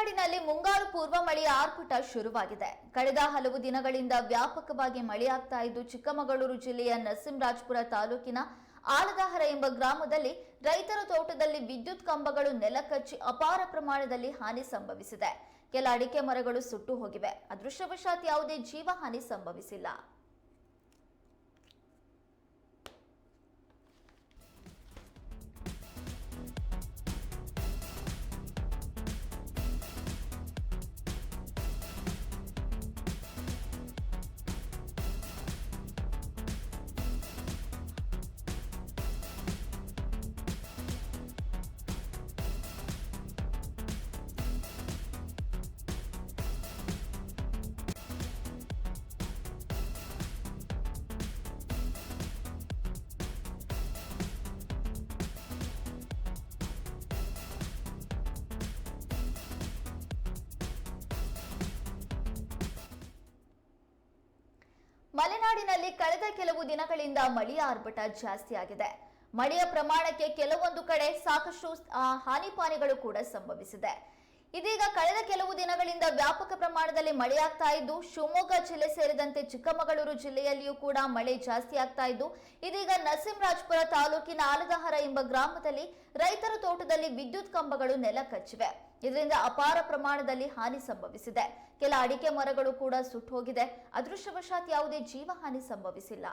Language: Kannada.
ಮಲೆನಾಡಿನಲ್ಲಿ ಮುಂಗಾರು ಪೂರ್ವ ಮಳೆಯ ಆರ್ಭಟ ಶುರುವಾಗಿದೆ. ಕಳೆದ ಹಲವು ದಿನಗಳಿಂದ ವ್ಯಾಪಕವಾಗಿ ಮಳೆಯಾಗ್ತಾ ಇದ್ದು, ಚಿಕ್ಕಮಗಳೂರು ಜಿಲ್ಲೆಯ ನರಸಿಂಹರಾಜ್ಪುರ ತಾಲೂಕಿನ ಆಲದಹರ ಎಂಬ ಗ್ರಾಮದಲ್ಲಿ ರೈತರ ತೋಟದಲ್ಲಿ ವಿದ್ಯುತ್ ಕಂಬಗಳು ನೆಲಕಚ್ಚಿ ಅಪಾರ ಪ್ರಮಾಣದಲ್ಲಿ ಹಾನಿ ಸಂಭವಿಸಿದೆ. ಕೆಲ ಅಡಿಕೆ ಮರಗಳು ಸುಟ್ಟು ಹೋಗಿವೆ. ಅದೃಷ್ಟವಶಾತ್ ಯಾವುದೇ ಜೀವಹಾನಿ ಸಂಭವಿಸಿಲ್ಲ. ಮಲೆನಾಡಿನಲ್ಲಿ ಕಳೆದ ಕೆಲವು ದಿನಗಳಿಂದ ಮಳೆಯ ಆರ್ಭಟ ಜಾಸ್ತಿಯಾಗಿದೆ ಮಳೆಯ ಪ್ರಮಾಣಕ್ಕೆ ಕೆಲವೊಂದು ಕಡೆ ಸಾಕಷ್ಟು ಹಾನಿಪಾನಿಗಳು ಕೂಡ ಸಂಭವಿಸಿದೆ. ಇದೀಗ ಕಳೆದ ಕೆಲವು ದಿನಗಳಿಂದ ವ್ಯಾಪಕ ಪ್ರಮಾಣದಲ್ಲಿ ಮಳೆಯಾಗ್ತಾ ಇದ್ದು, ಶಿವಮೊಗ್ಗ ಜಿಲ್ಲೆ ಸೇರಿದಂತೆ ಚಿಕ್ಕಮಗಳೂರು ಜಿಲ್ಲೆಯಲ್ಲಿಯೂ ಕೂಡ ಮಳೆ ಜಾಸ್ತಿ ಆಗ್ತಾ ಇದ್ದು, ಇದೀಗ ನರಸಿಂಹರಾಜ್ಪುರ ತಾಲೂಕಿನ ಆಲದಹರ ಎಂಬ ಗ್ರಾಮದಲ್ಲಿ ರೈತರ ತೋಟದಲ್ಲಿ ವಿದ್ಯುತ್ ಕಂಬಗಳು ನೆಲ ಕಚ್ಚಿವೆ ಇದರಿಂದ ಅಪಾರ ಪ್ರಮಾಣದಲ್ಲಿ ಹಾನಿ ಸಂಭವಿಸಿದೆ. ಕೆಲ ಅಡಿಕೆ ಮರಗಳು ಕೂಡ ಸುಟ್ಟು ಹೋಗಿದೆ ಅದೃಷ್ಟವಶಾತ್ ಯಾವುದೇ ಜೀವಹಾನಿ ಸಂಭವಿಸಿಲ್ಲ.